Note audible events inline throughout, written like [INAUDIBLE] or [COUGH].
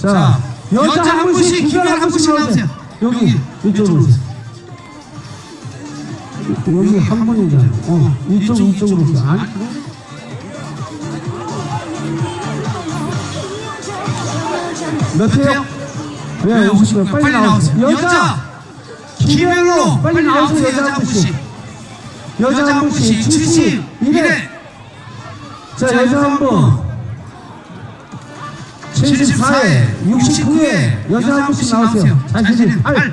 자, 여자 한 분씩, 기별 한 분씩 나오세요. 여기, 이쪽으로 오세요. 여기 한 분이잖아. 어, 이쪽, 이쪽, 이쪽으로. 이쪽으로. 아니, 몇 회요? 네, 네, 오시면 오시면 빨리 나오세요. 여자, 기별로 빨리 나오세요. 여자 한 분씩. 여자 한 분씩 71회. 자, 여자 한 분. 74회, 69회, 여자 한 분씩 나오세요. 자신이 팔.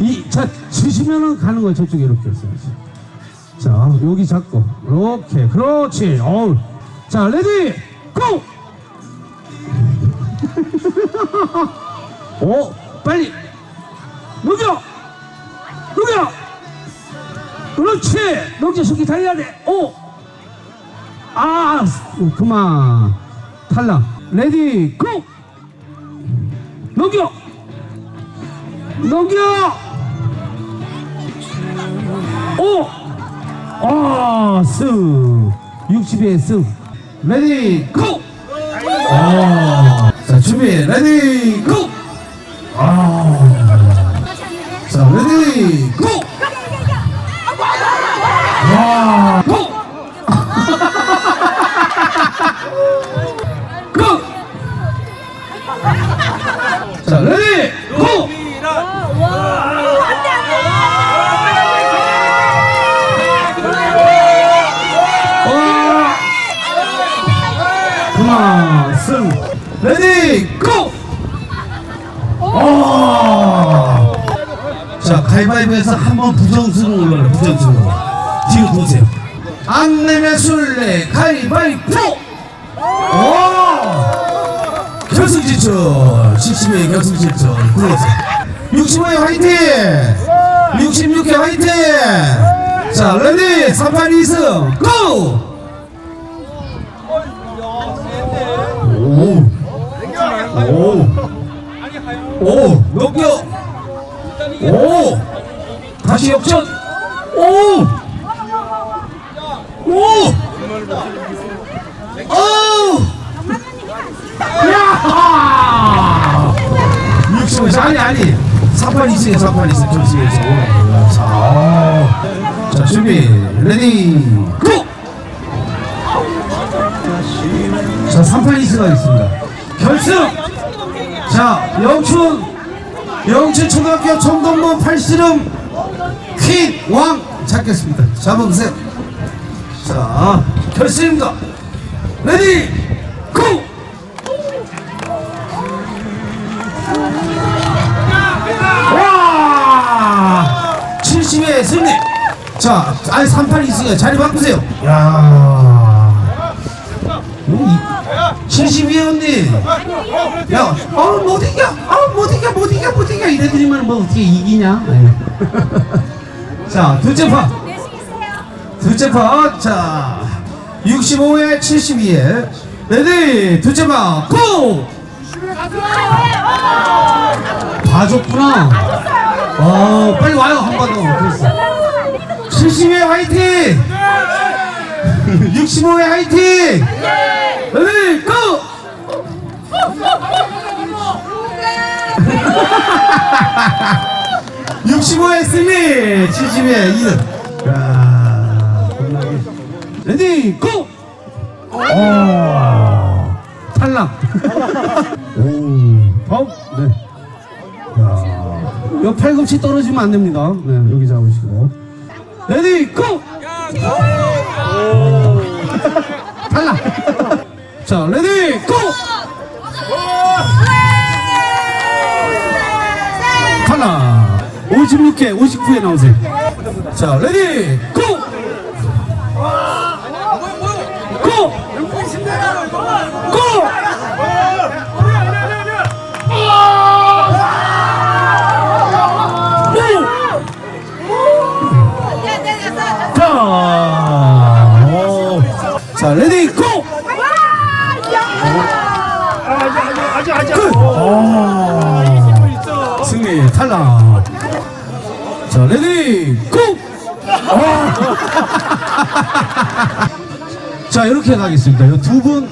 이, 자, 주시면은 가는 거예요. 저쪽에 이렇게 해서. 자, 여기 잡고. 이렇게. 그렇지. 어우. 자, 레디, 고! 오, [LAUGHS] 빨리. 녹여! 녹여! 그렇지! 녹여 속이 달려야 돼. 오! 아, 그만. 탈락. 레디, 고! 녹여! 녹여! 오! 아, 승. 60에 승. 레디, 고! 아, 자, 준비, 레디, 고! 아. 자, 레디, 고! 자, 레디, 고! 승. 레디, 고! 아! 자, 가위바위보에서 한번 부정수로 올라가요. 부정수로. 뒤로 보세요. 안 내면 술래 가위바위보! 결승 진출! 70회 결승 진출. 굴러서 65회 화이팅! 66회 화이팅! 자, 레디! 3판 2승! 고! 오! 오! 오! 넘겨! 오! 다시 역전! 오! 오! 오! 야! 65, 아니, 아니. 3판 2승에 3판 2승 결승에서. 자, 자, 준비. 레디, 고! 자, 3판 2승 하겠습니다. 결승! 자, 영춘, 영춘 초등학교 청동문 팔씨름 퀸, 왕 잡겠습니다. 잡아보세요. 자, 결승입니다. 레디, 와! 70회 승리! 자, 아니 3판 2승에 자리 바꾸세요. 야 72회 언니. 야, 어, 못 이겨, 어, 못 이겨, 못 이겨, 못 이겨. 이래 드리면 뭐 어떻게 이기냐? 자, 둘째 파. 둘째 파. 자, 65회, 72회. 레디, 둘째 파, 고! 봐줬구나. 어, 빨리 와요, 한 번 더. 됐어. 70회 화이팅! 65회 화이팅! 레디, 고! (65회) 승리 (70회) 2등 야 겁나게 레디 고! [LAUGHS] 오 탈락 오 요 팔꿈치 떨어지면 안 됩니다 네 여기 잡으시고 레디 고! 탈락 자 레디 고! 탈락 56회 59회 나오세요 자 레디 고! 고! 고! 아직 끝! 오. 승리 탈락. 자, 레디 고! 아. [LAUGHS] 자, 이렇게 가겠습니다. 두 분,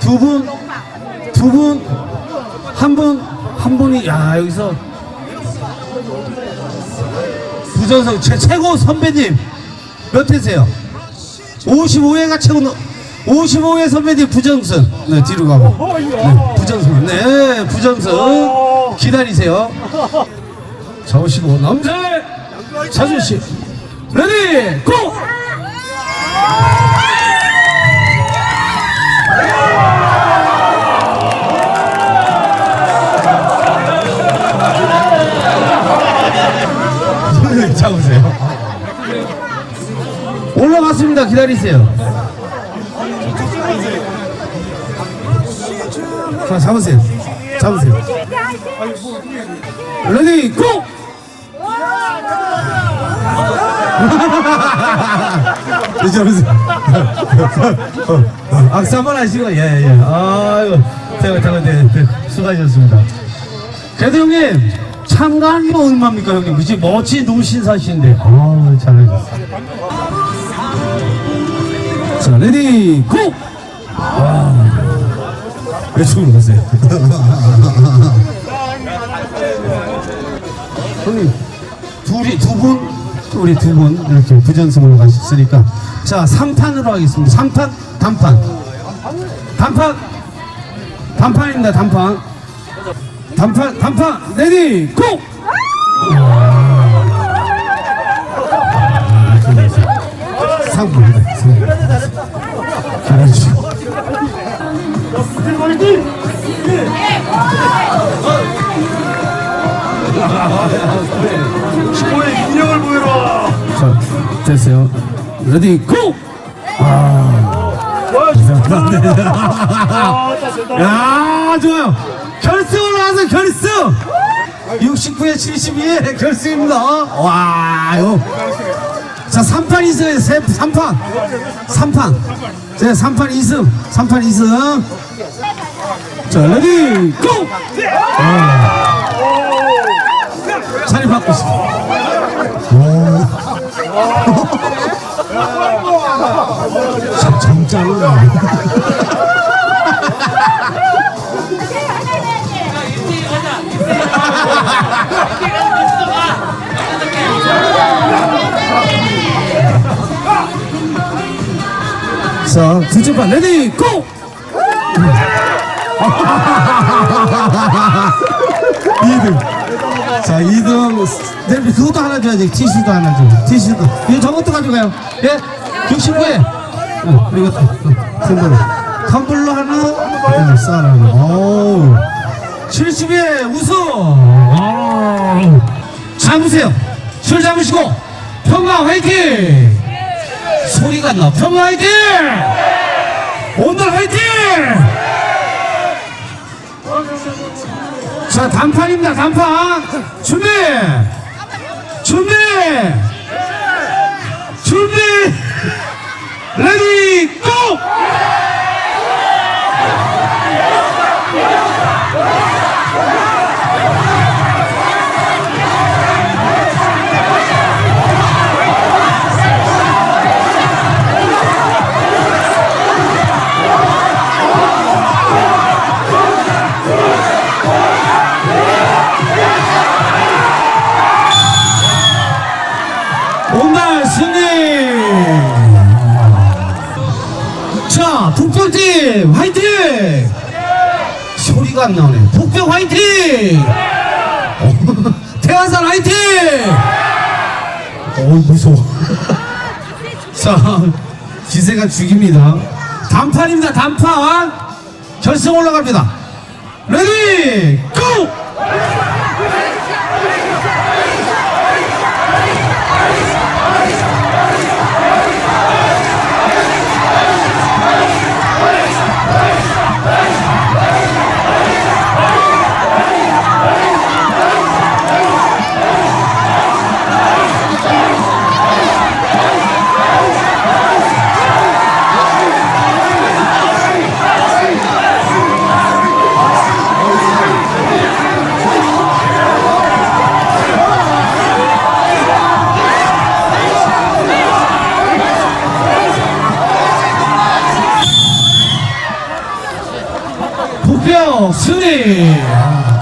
두 분, 두 분, 한 분, 한 분이, 야, 여기서. 부전성, 최, 최고 선배님, 몇 회세요? 55회가 최고, 55회 선배님 부정승. 네, 뒤로 가고. 네, 부정승. 네, 부정승. 기다리세요. 잡으시고, 남자 자주씨. 레디, 고! [LAUGHS] 잡으세요. 올라갔습니다. 기다리세요. 자, 잡으세요. 잡으세요. 레디, 고! [LAUGHS] 악수 [LAUGHS] 한번 하시고, 예, 예. 아이고, 제가, 네, 수고하셨습니다. 그래도 형님, 참가한 거 얼마입니까, 형님? 그치? 멋진 농신사신데. 아 잘하셨어요. 자, 레디, 고! 와. 왜 죽으러 가세요? 형님, 둘이, 두 분, 우리 두 분, 이렇게 부전승으로 가셨으니까. 자, 3판으로 하겠습니다. 3판, 단판. 단판! 단판입니다, 단판. 단판, 단판, 레디, 고! 상품입니다, 상품. 시골의 인형을 보여라. 자, 됐어요. 레디, 고! 와, 아, 됐다. 야, 좋아요. 결승으로 와서 결승! 69에 72에 결승입니다. 와, 요. 자, 3판 2승에 3판. 3판. 자, 3판 2승. 3판 2승. 자, 레디, 고! 아. 자리. 오. 점짱은 [LAUGHS] 자, 판 레디 고! [LAUGHS] 2등. 자, 2등. 네, 그것도 하나 줘야지. 티슈도 하나 줘. 티슈도. 이거 저것도 가져가요. 예? 69에. 어, 이것도. 어, 텀블러. 텀블러 하나. 네, 쌀. 어우. 70에 우승. 어우. 잡으세요. 술 잡으시고. 평강 화이팅! 소리가 나. 평강 화이팅! 오늘 화이팅! 자, 단판입니다, 단판. 안 나오네. 북평 화이팅! 어, [LAUGHS] 태안산 화이팅! 어이, 무서워. [LAUGHS] 자, 기세가 죽입니다. 단판입니다, 단판! 결승 올라갑니다. 레디, 고!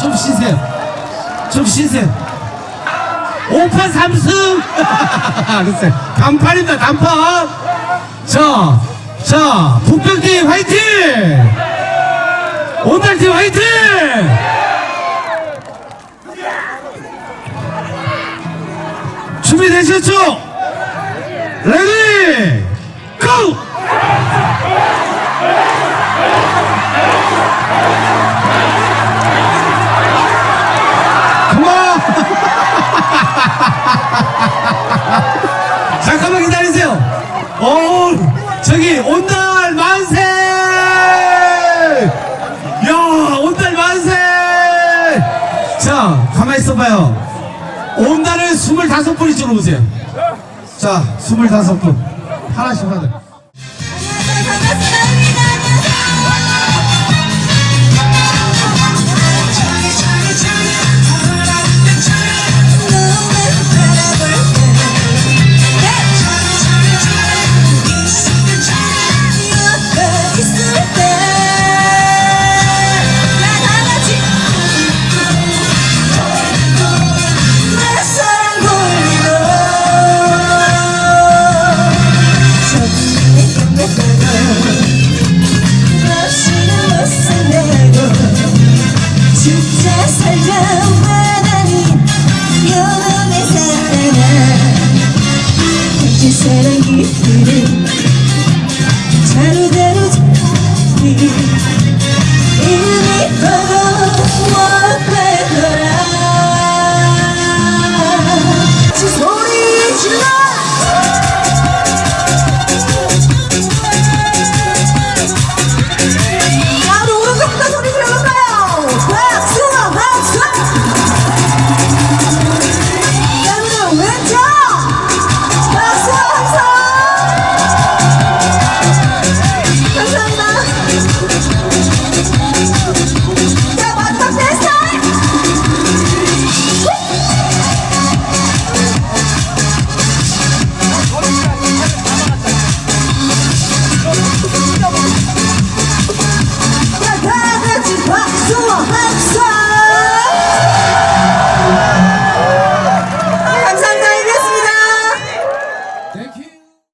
좀 쉬세요. 좀 쉬세요. 5판 3승! 글쎄, 단판입니다, 단판! 자, 자, 북병팀 화이팅! 온달팀 화이팅! 준비되셨죠? 레디! 온달 만세! 야, 온달 만세! 자, 가만히 있어봐요. 온달을 25분이 들어오세요. 자, 25분. 하나씩 하나.